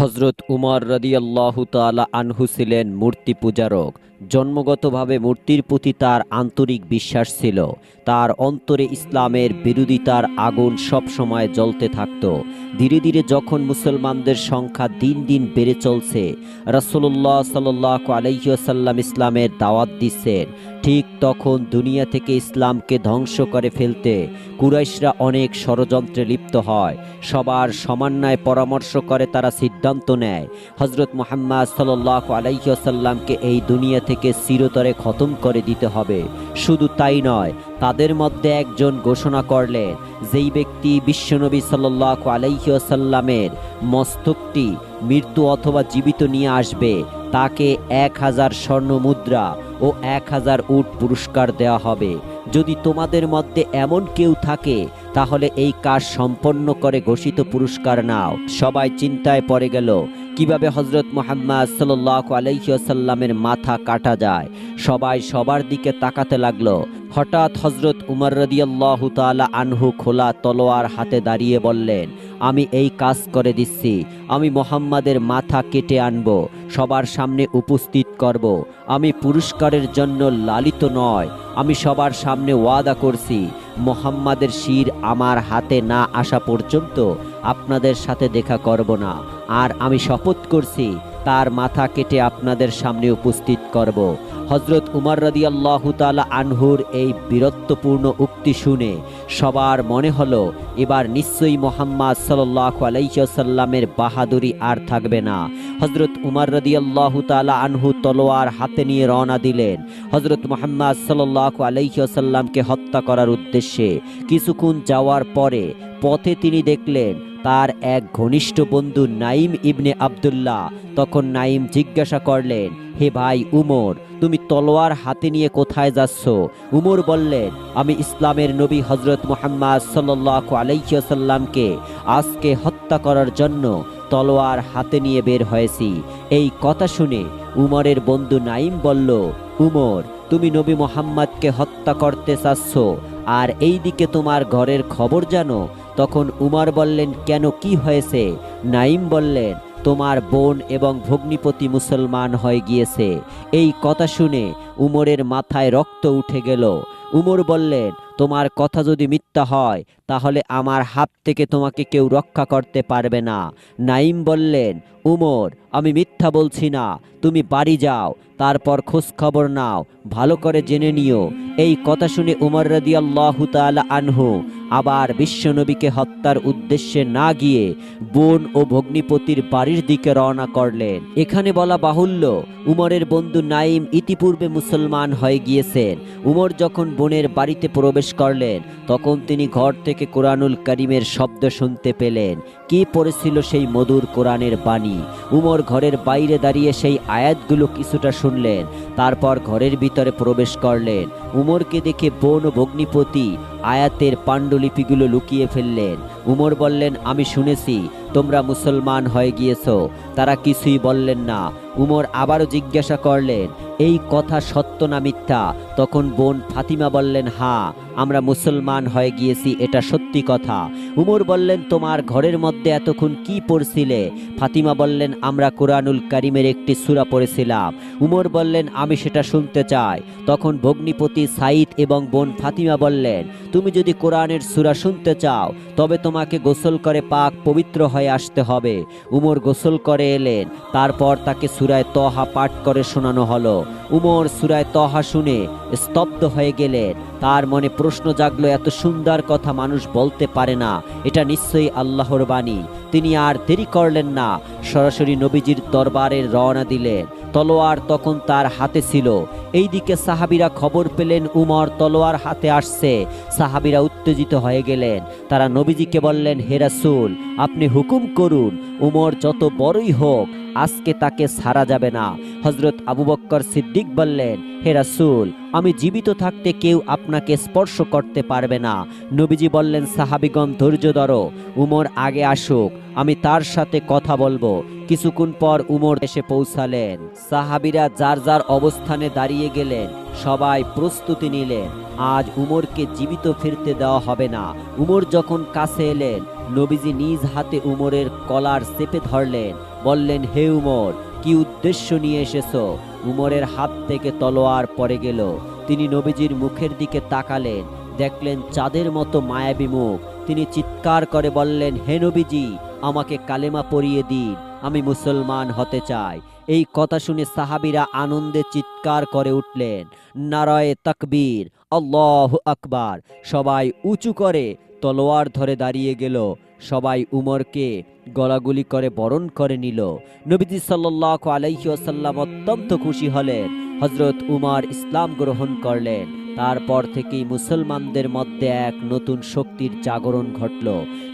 হজরত উমর রদিয়াল্লাহু তালা আনহু ছিলেন মূর্তি পূজারক। জন্মগতভাবে মূর্তির প্রতি তার আন্তরিক বিশ্বাস ছিল। তার অন্তরে ইসলামের বিরোধিতার আগুন সব সময় জ্বলতে থাকত। ধীরে ধীরে যখন মুসলমানদের সংখ্যা দিন দিন বেড়ে চলছে, রাসূলুল্লাহ সাল্লাহ আলাইসাল্লাম ইসলামের দাওয়াত দিচ্ছেন। ঠিক তখন দুনিয়া থেকে ইসলামকে ধ্বংস করে ফেলতে কুরাইশরা অনেক ষড়যন্ত্রে লিপ্ত হয়। সবার সমন্বয় পরামর্শ করে তারা সিদ্ধান্ত নেয় হজরত মোহাম্মদ সাল্লাহ আলাইসাল্লামকে এই দুনিয়া থেকে চিরতরে খতম করে দিতে হবে। শুধু তাই নয় তাদের মধ্যে একজন ঘোষণা করলেন যেই ব্যক্তি বিশ্বনবী সাল্লাহ আলাইসাল্লামের মস্তকটি মৃত্যু অথবা জীবিত নিয়ে আসবে, তাকে এক হাজার স্বর্ণ মুদ্রা ও এক হাজার উট পুরস্কার দেওয়া হবে। যদি তোমাদের মধ্যে এমন কেউ থাকে, তাহলে এই কাজ সম্পন্ন করে ঘোষিত পুরস্কার নাও। সবাই চিন্তায় পড়ে গেল কীভাবে হজরত মোহাম্মদ সাল্লাহ আলাইসাল্লামের মাথা কাটা যায়? সবাই সবার দিকে তাকাতে লাগল। হঠাৎ হজরত উমর রদিয়াল্লাহু তালা আনহু খোলা তলোয়ার হাতে দাঁড়িয়ে বললেন, আমি এই কাজ করে দিচ্ছি। আমি মোহাম্মদের মাথা কেটে আনব, সবার সামনে উপস্থিত করব। আমি পুরস্কারের জন্য লালিত নয়, আমি সবার সামনে ওয়াদা করছি। মোহাম্মদের শির আমার হাতে না আসা পর্যন্ত আপনাদের সাথে দেখা করব না। আর আমি শপথ করছি, তার মাথা কেটে আপনাদের সামনে উপস্থিত করব। হজরত উমার রদি আল্লাহ তালা আনহুর এই বীরত্বপূর্ণ উক্তি শুনে সবার মনে হলো, এবার নিশ্চয়ই মোহাম্মদ সাল্লাহ আলাইসাল্লামের বাহাদুরি আর থাকবে না। হজরত উমার রদি আল্লাহ তালা আনহু তলোয়ার হাতে নিয়ে রওনা দিলেন। হজরত মোহাম্মদ সাল্লাহ আলাইসাল্লামকে হত্যা করার উদ্দেশ্যে কিছুক্ষণ যাওয়ার পরে পথে তিনি দেখলেন, তার এক ঘনিষ্ঠ বন্ধু নাইম ইবনে আবদুল্লাহ। তখন নাইম জিজ্ঞাসা করলেন, হে ভাই উমর তুমি তলোয়ার হাতে নিয়ে কোথায় যাচ্ছ? উমর বললেন, আমি ইসলামের নবী হজরত মোহাম্মদ সাল্লাহ আলাইসাল্লামকে আজকে হত্যা করার জন্য তলোয়ার হাতে নিয়ে বের হয়েছি। এই কথা শুনে উমরের বন্ধু নাইম বলল, উমর, তুমি নবী মোহাম্মদকে হত্যা করতে চাচ্ছ, আর এই দিকে তোমার ঘরের খবর জানো? তখন উমর বললেন, কেন কি হয়েছে? নাইম বললেন তোমার বোন এবং ভগ্নিপতি মুসলমান হয়ে গিয়েছে। এই কথা শুনে উমরের মাথায় রক্ত উঠে গেল। উমর বললেন, তোমার কথা যদি মিথ্যা হয়, তাহলে আমার হাত থেকে তোমাকে কেউ রক্ষা করতে পারবে না। নাইম বললেন, উমর আমি মিথ্যা বলছি না, তুমি বাড়ি যাও, তারপর খোঁজ খবর নাও, ভালো করে জেনে নিও। এই কথা শুনে উমর রদিয়াল্লাহু তাআলা আনহু আবার বিশ্বনবীকে হত্যার উদ্দেশ্যে না গিয়ে বোন ও ভগ্নিপতির বাড়ির দিকে রওনা করলেন। এখানে বলা বাহুল্য, উমরের বন্ধু নাইম ইতিপূর্বে মুসলমান হয়ে গিয়েছেন। উমর যখন বোনের বাড়িতে প্রবেশ করলেন, তখন তিনি ঘর থেকে কোরআনুল করিমের শব্দ শুনতে পেলেন। কি পড়েছিল সেই মধুর কোরআনের বাণী? উমর ঘরের বাইরে দাঁড়িয়ে সেই আয়াতগুলো কিছুটা শুনলেন। তারপর ঘরের ভিতরে প্রবেশ করলেন। উমরকে দেখে বোন ভগ্নিপতি আয়াতের পাণ্ডুলিপিগুলো লুকিয়ে ফেললেন। উমর বললেন, আমি শুনেছি, তোমরা মুসলমান হয়ে গিয়েছ। তারা কিছুই বললেন না। উমর আবারও জিজ্ঞাসা করলেন, এই কথা সত্য না মিথ্যা? তখন বোন ফাতিমা বললেন হ্যাঁ আমরা মুসলমান হয়ে গিয়েছি, এটা সত্যি কথা। উমর বললেন, তোমার ঘরের মধ্যে এতক্ষণ কি পড়ছিলে? ফাতিমা বললেন, আমরা কোরআনুল করিমের একটি সূরা পড়েছিলাম। উমর বললেন, আমি সেটা শুনতে চাই। তখন ভগ্নিপতি সাইদ এবং বোন ফাতিমা বললেন তুমি যদি কোরআনের সূরা শুনতে চাও, তবে তোমাকে গোসল করে পাক পবিত্র হয়ে আসতে হবে। উমর গোসল করে এলেন, তারপর তাকে সুরায় তহা পাঠ করে শোনানো হলো। উমর সুরায় তহা শুনে স্তব্ধ হয়ে গেলেন। তার মনে প্রশ্ন জাগলো, এত সুন্দর কথা মানুষ বলতে পারে না। এটা নিশ্চয়ই আল্লাহর বাণী। তিনি আর দেরি করলেন না। সরাসরি নবীজির দরবারে রওনা দিলেন। তলোয়ার তখন তার হাতে ছিল। এইদিকে সাহাবিরা খবর পেলেন, উমর তলোয়ার হাতে আসছে। সাহাবিরা উত্তেজিত হয়ে গেলেন। তারা নবীজিকে বললেন, হে রাসূল, আপনি হুকুম করুন, উমর যত বড়ই হোক, আজকে তাকে ছাড়া যাবে না। হজরত আবু বক্কর সিদ্দিক বললেন, হে রাসূল, আমি জীবিত থাকতে কেউ আপনাকে স্পর্শ করতে পারবে না। নবীজি বললেন, সাহাবিগণ, ধৈর্য ধরো, উমর আগে আসুক, আমি তার সাথে কথা বলব। কিছুক্ষণ পর উমর এসে পৌঁছালেন। সাহাবিরা যার যার অবস্থানে দাঁড়িয়ে গেলেন। সবাই প্রস্তুতি নিলেন। আজ উমরকে জীবিত ফিরতে দেওয়া হবে না। উমর যখন কাছে এলেন, নবীজি নিজ হাতে উমরের কলার চেপে ধরলেন। বললেন, হে উমর, কি উদ্দেশ্য নিয়ে এসেছ? উমরের হাত থেকে তলোয়ার পরে গেল। তিনি নবীজির মুখের দিকে তাকালেন। দেখলেন, চাঁদের মতো মায়াবী মুখ। তিনি চিৎকার করে বললেন, হে নবীজি, আমাকে কালেমা পরিয়ে দিন, আমি মুসলমান হতে চাই। এই কথা শুনে সাহাবিরা আনন্দে চিৎকার করে উঠলেন, নারায়ে তকবীর, আল্লাহ আকবার। সবাই উঁচু করে তলোয়ার ধরে দাঁড়িয়ে গেল, সবাই উমরকে গলাগুলি করে বরণ করে নিল। নবীজি সাল্লাহ আলাইসাল্লাম অত্যন্ত খুশি হলেন হজরত উমার ইসলাম গ্রহণ করলেন। তারপর থেকেই মুসলমানদের মধ্যে এক নতুন শক্তির জাগরণ ঘটল।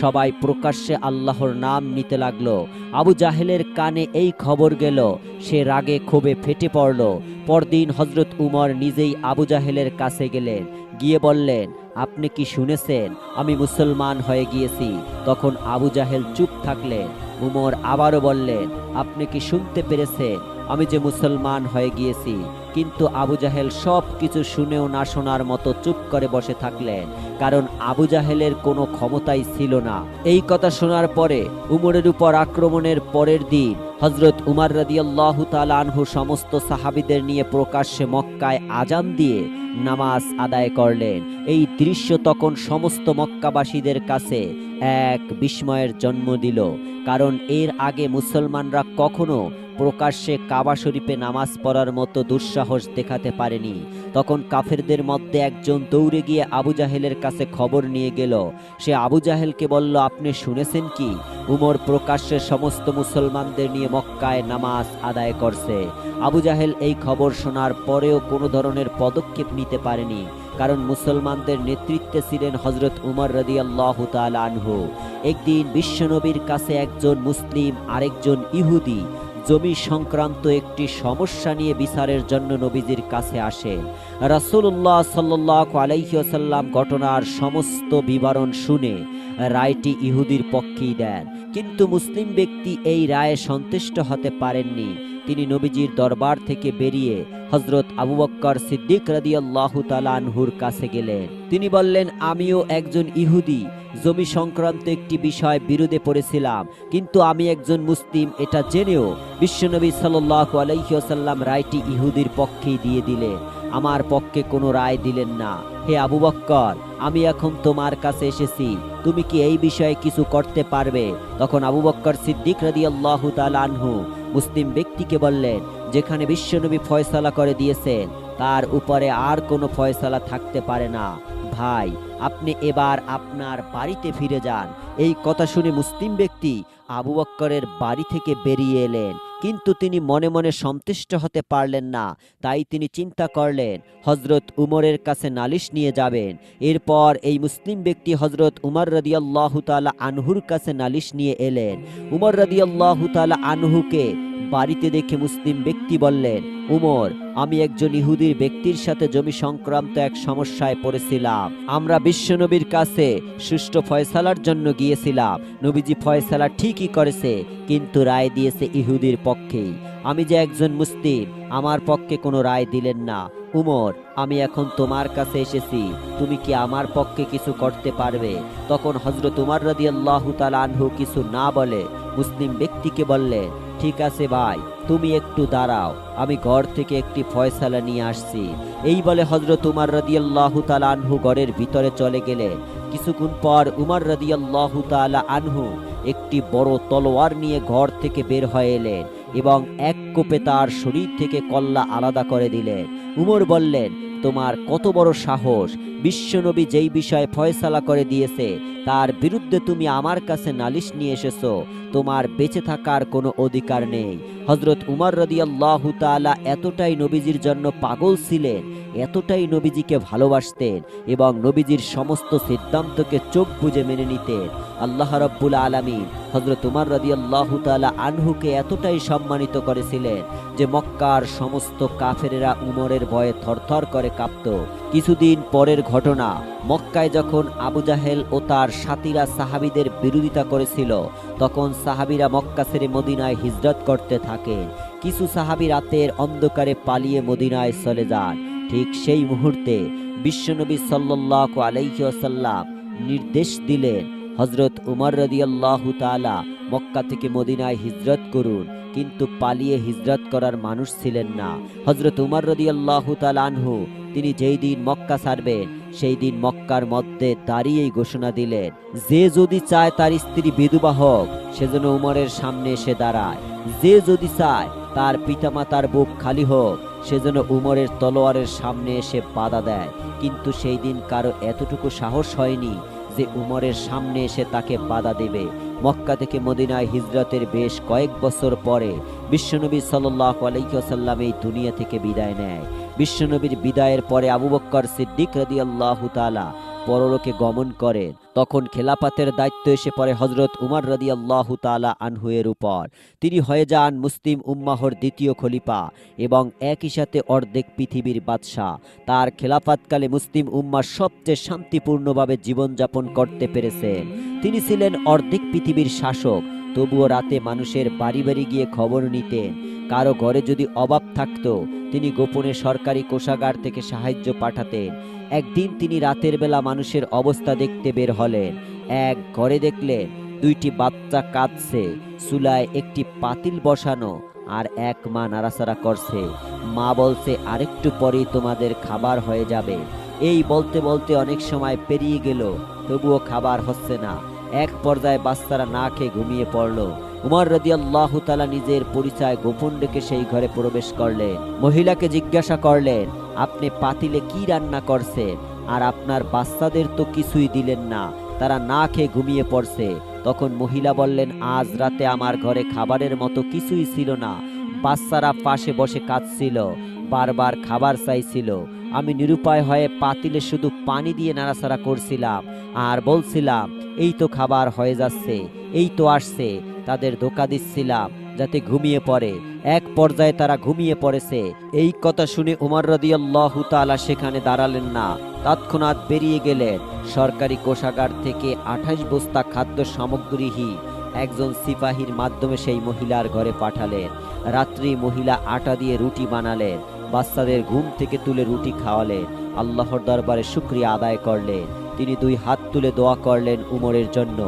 সবাই প্রকাশ্যে আল্লাহর নাম নিতে লাগল। আবু জাহেলের কানে এই খবর গেল, সে রাগে ক্ষোভে ফেটে পড়ল। পরদিন হজরত উমর নিজেই আবু জাহেলের কাছে গেলেন, গিয়ে বললেন, আপনি কি শুনেছেন? আমি মুসলমান হয়ে গিয়েছি। তখন আবু জাহেল চুপ থাকলেন। উমর আবারও বললেন, আপনি কি শুনতে পেরেছেন? আমি যে মুসলমান হয়ে গিয়েছি কিন্তু আবু জাহেল সব কিছু শুনেও না শোনার মতো চুপ করে বসে থাকলেন, কারণ আবু জাহেলের কোনো ক্ষমতাই ছিল না। এই কথা শোনার পরে উমরের উপর আক্রমণের পরের দিন হজরত উমার রাদিয়াল্লাহ তাআলা আনহু সমস্ত সাহাবিদের নিয়ে প্রকাশ্যে মক্কায় আজান দিয়ে নামাজ আদায় করলেন। এই দৃশ্য তখন সমস্ত মক্কাবাসীদের কাছে এক বিস্ময়ের জন্ম দিল, কারণ এর আগে মুসলমানরা কখনো প্রকাশ্যে কাবা শরীফে নামাজ পড়ার মতো দুঃসাহস দেখাতে পারেনি। তখন কাফেরদের মধ্যে একজন দৌড়ে গিয়ে আবু জাহেলের কাছে খবর নিয়ে গেল। সে আবু জাহেলকে বলল, আপনি শুনেছেন কি? উমর প্রকাশ্যে সমস্ত মুসলমানদের নিয়ে মক্কায় নামাজ আদায় করছে। আবু জাহেল এই খবর শোনার পরেও কোনো ধরনের পদক্ষেপ নিতে পারেনি, কারণ মুসলমানদের নেতৃত্বে ছিলেন হজরত উমর রদি আল্লাহ আনহু। একদিন বিশ্বনবীর কাছে একজন মুসলিম, আরেকজন ইহুদি জমি সংক্রান্ত একটি সমস্যা নিয়ে বিচারের জন্য নবীজির কাছে আসে। রাসুল্লাহ সাল্লাহ আলাইসাল্লাম ঘটনার সমস্ত বিবরণ শুনে রায়টি ইহুদির পক্ষেই দেন। কিন্তু মুসলিম ব্যক্তি এই রায়ে সন্তুষ্ট হতে পারেননি। তিনি নবীজির দরবার থেকে বেরিয়ে হজরত আবু বক্কর সিদ্দিক রাদিয়াল্লাহু আনহুর কাছে গেলেন। তিনি বললেন, আমিও একজন ইহুদি, জমি সংক্রান্ত একটি বিষয় বিরোধে পড়েছিলাম, কিন্তু আমি একজন মুসলিম, এটা জেনেও বিশ্বনবী সাল্লাল্লাহু আলাইহি ওয়াসাল্লাম রায়টি ইহুদির পক্ষেই দিয়ে দিলেন। আমার পক্ষে কোনো রায় দিলেন না। হে আবু বক্কর, আমি এখন তোমার কাছে এসেছি, তুমি কি এই বিষয়ে কিছু করতে পারবে? তখন আবু বক্কর সিদ্দিক রাদিয়াল্লাহু আনহু মুসলিম ব্যক্তিকে বললেন, যেখানে বিশ্বনবী ফয়সালা করে দিয়েছেন, তার উপরে আর কোনো ফয়সালা থাকতে পারে না। ভাই, আপনি এবার আপনার বাড়িতে ফিরে যান। এই কথা শুনে মুসলিম ব্যক্তি আবু বক্করের বাড়ি থেকে বেরিয়ে এলেন। কিন্তু তিনি মনে মনে সন্তুষ্ট হতে পারলেন না। তাই তিনি চিন্তা করলেন হজরত উমরের কাছে নালিশ নিয়ে যাবেন। এরপর এই মুসলিম ব্যক্তি হজরত উমর রদিয়াল্লাহ তালা আনহুর কাছে নালিশ নিয়ে এলেন। উমর রদিয়াল্লাহ তালা আনহুকে বাড়িতে দেখে মুসলিম ব্যক্তি বললেন, উমর আমি একজন ইহুদির ব্যক্তির সাথে জমি সংক্রান্ত এক সমস্যায় পড়েছিলাম। আমরা বিশ্বনবীর কাছে সুষ্ঠু ফয়সালার জন্য গিয়েছিলাম। নবীজি ফয়সালা ঠিকই করেছে, কিন্তু রায় দিয়েছে ইহুদির পক্ষেই। আমি যে একজন মুসলিম, আমার পক্ষে কোনো রায় দিলেন না। উমর, আমি এখন তোমার কাছে এসেছি, তুমি কি আমার পক্ষে কিছু করতে পারবে? তখন হজরত উমার রাদি আল্লাহ আনহু কিছু না বলে মুসলিম ব্যক্তিকে বললেন ঠিক আছে ভাই, তুমি একটু দাঁড়াও, আমি ঘর থেকে একটি ফয়সালা নিয়ে আসছি। এই বলে হজরত উমার রাদিয়াল্লাহু আনহু ঘরের ভিতরে চলে গেলেন কিছুক্ষণ পর উমার রাদিয়াল্লাহু তাআলা আনহু একটি বড় তলোয়ার নিয়ে ঘর থেকে বের হয়ে এলেন এবং এক কোপে তার শরীর থেকে কল্লা আলাদা করে দিলেন। উমর বললেন তোমার কত বড় সাহস? বিশ্বনবী যেই বিষয়ে ফয়সালা করে দিয়েছে, তার বিরুদ্ধে তুমি আমার কাছে নালিশ নিয়ে এসেছ। তোমার বেঁচে থাকার কোনো অধিকার নেই। হজরত উমর রদিয়াল্লাহ তালা এতটাই নবীজির জন্য পাগল ছিলেন এতটাই নবীজিকে ভালোবাসতেন এবং নবীজির সমস্ত সিদ্ধান্তকে চোখ বুজে মেনে নিতেন। আল্লাহ রব্বুল আলমী হজরত উমর রদিয়াল্লাহু তাআলা আনহুকে এতটাই সম্মানিত করেছিলেন যে মক্কার সমস্ত কাফেরেরা উমরের ভয়ে থরথর করে কাঁপত। কিছুদিন পরের ঘটনা, মক্কায় যখন আবু জাহেল ও তার সাথীরা সাহাবিদের বিরোধিতা করেছিল, তখন সাহাবিরা মক্কা ছেড়ে মদিনায় হিজরত করতে থাকেন। কিছু সাহাবি রাতের অন্ধকারে পালিয়ে মদিনায় চলে যান। ঠিক সেই মুহূর্তে বিশ্বনবী সাল্লাল্লাহু আলাইহি ওয়াসাল্লাম নির্দেশ দিলেন হজরত উমর রদিয়াল্লাহু তাআলা মক্কা থেকে মদিনায় হিজরত করুন, কিন্তু পালিয়ে হিজরত করার মানুষ ছিলেন না। হজরত উমর রদিয়াল্লাহু তাআলা আনহু, তিনি যেই দিন মক্কা ছাড়বেন, সেই দিন মক্কার মধ্যে দাঁড়িয়েই ঘোষণা দিলেন, যে যদি চায় তার স্ত্রী বিধবা হোক সেজন্য উমরের সামনে এসে দাঁড়ায়। যে যদি চায় তার পিতামাতার বুক খালি হোক সেজন্য উমরের তলোয়ারের সামনে এসে বাধা দেয়। কিন্তু সেই দিন কারও এতটুকু সাহস হয়নি যে উমরের সামনে এসে তাকে বাধা দেবে। মক্কা থেকে মদিনায় হিজরতের বেশ কয়েক বছর পরে বিশ্বনবী সাল্লাহ আলাইসাল্লাম এই দুনিয়া থেকে বিদায় নেয়। বিশ্বনবীর বিদায়ের পরে আবু বক্কর সিদ্দিক রদি আল্লাহ তালা পরলোকে গমন করেন। তখন খেলাপাতের দায়িত্ব এসে পড়ে হজরত উমার রদি আল্লাহ তালা আনহুয়ের উপর। তিনি হয়ে যান মুসলিম উম্মাহর দ্বিতীয় খলিফা এবং একই সাথে অর্ধেক পৃথিবীর বাদশাহ। তার খেলাফাতকালে মুসলিম উম্মা সবচেয়ে শান্তিপূর্ণভাবে জীবনযাপন করতে পেরেছেন। তিনি ছিলেন অর্ধেক পৃথিবীর শাসক তবুও রাতে মানুষের বাড়ি বাড়ি গিয়ে খবর নিতেন কারও ঘরে যদি অভাব থাকতো, তিনি গোপনে সরকারি কোষাগার থেকে সাহায্য পাঠাতেন। একদিন তিনি রাতের বেলা মানুষের অবস্থা দেখতে বের হলেন। এক ঘরে দেখলেন, দুইটি বাচ্চা কাঁদছে, চুলায় একটি পাতিল বসানো আর এক মা নাড়াচাড়া করছে। মা বলছে, আরেকটু পরেই তোমাদের খাবার হয়ে যাবে। এই বলতে বলতে অনেক সময় পেরিয়ে গেল, তবুও খাবার হচ্ছে না। এক পর্যায়ে বাচ্চারা না খেয়ে ঘুমিয়ে পড়ল। উমর রদিয়াল্লাহু তালা নিজের পরিচয় গোপন রেখে সেই ঘরে প্রবেশ করলেন। মহিলাকে জিজ্ঞাসা করলেন, আপনি পাতিলে কি রান্না করছেন? আর আপনার বাচ্চাদের তো কিছুই দিলেন না। তারা না খেয়ে ঘুমিয়ে পড়ছে। তখন মহিলা বললেন, আজ রাতে আমার ঘরে খাবারের মতো কিছুই ছিল না। বাচ্চারা পাশে বসে কাঁদছিল, বারবার খাবার চাইছিল। আমি নিরুপায় হয়ে পাতিলে শুধু পানি দিয়ে নাড়াচাড়া করছিলাম আর বলছিলাম, এই তো খাবার হয়ে যাচ্ছে, এই তো আসছে। তাদের ধোকা দিচ্ছিলাম যাতে ঘুমিয়ে পড়ে। এক পর্যায়ে তারা ঘুমিয়ে পড়েছে। এই কথা শুনে উমর রদিয়াল্লাহু তাআলা সেখানে দাঁড়ালেন না। তৎক্ষণাৎ বেরিয়ে গেলেন। সরকারি কোষাগার থেকে আঠাশ বস্তা খাদ্য সামগ্রীহি একজন সিপাহীর মাধ্যমে সেই মহিলার ঘরে পাঠালেন। রাত্রি মহিলা আটা দিয়ে রুটি বানালেন। বাচ্চাদের ঘুম থেকে তুলে রুটি খাওয়ালেন আল্লাহর দরবারে শুক্রিয়া আদায় করলেন তিনি দুই হাত তুলে দোয়া করলেন উমরের জন্য।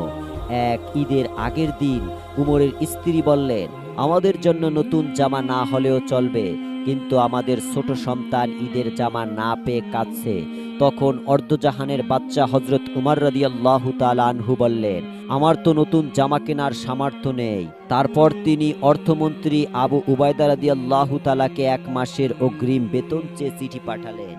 এক ঈদের আগের দিন উমরের স্ত্রী বললেন, আমাদের জন্য নতুন জামা না হলেও চলবে, কিন্তু আমাদের ছোট সন্তান ঈদের জামা না পেয়ে কাঁদছে। তখন অর্ধজাহানের বাচ্চা হজরত উমর রদিয়াল্লাহু তাআলা আনহু বললেন, আমার তো নতুন জামা কেনার সামর্থ্য নেই। তারপর তিনি অর্থমন্ত্রী আবু উবায়দা রাদিয়াল্লাহু তাআলাকে এক মাসের অগ্রিম বেতন চেয়ে চিঠি পাঠালেন।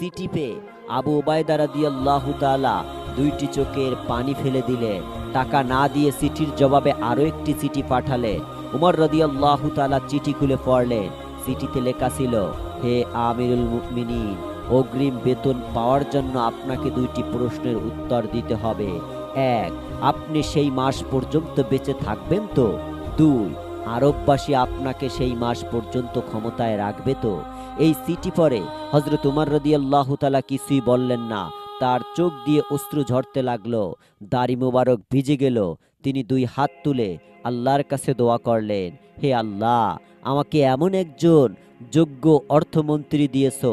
চিঠি পেয়ে আবু উবায়দা রাদিয়াল্লাহু তাআলা দুইটি চোখের পানি ফেলে দিলেন। টাকা না দিয়ে চিঠির জবাবে আরও একটি চিঠি পাঠালেন। উমর রদিয়াল্লাহু তাআলা চিঠি খুলে পড়লেন। চিঠিতে লেখা ছিল, হে আমিরুল মুমিনিন অগ্রিম বেতন পাওয়ার জন্য আপনাকে দুইটি প্রশ্নের উত্তর দিতে হবে। এক, আপনি সেই মাস পর্যন্ত বেঁচে থাকবেন তো? দুই, আরববাসী আপনাকে সেই মাস পর্যন্ত ক্ষমতায় রাখবে তো? এই সিটি পরে হজরত উমর রদিয়াল্লাহু তাআলা কিছুই বললেন না। তার চোখ দিয়ে অশ্রু ঝরতে লাগল। দাড়ি মোবারক ভিজে গেল। তিনি দুই হাত তুলে আল্লাহর কাছে দোয়া করলেন, হে আল্লাহ, আমাকে এমন একজন যোগ্য অর্থমন্ত্রী দিয়েছ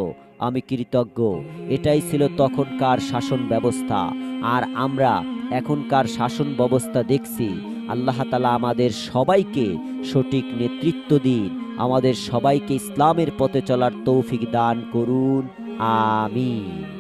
আমি কৃতজ্ঞ। এটাই ছিল তখনকার শাসন ব্যবস্থা। আর আমরা এখনকার শাসন ব্যবস্থা দেখছি। আল্লাহ তালা আমাদের সবাইকে সঠিক নেতৃত্ব দিন। আমাদের সবাইকে ইসলামের পথে চলার তৌফিক দান করুন। আমিন।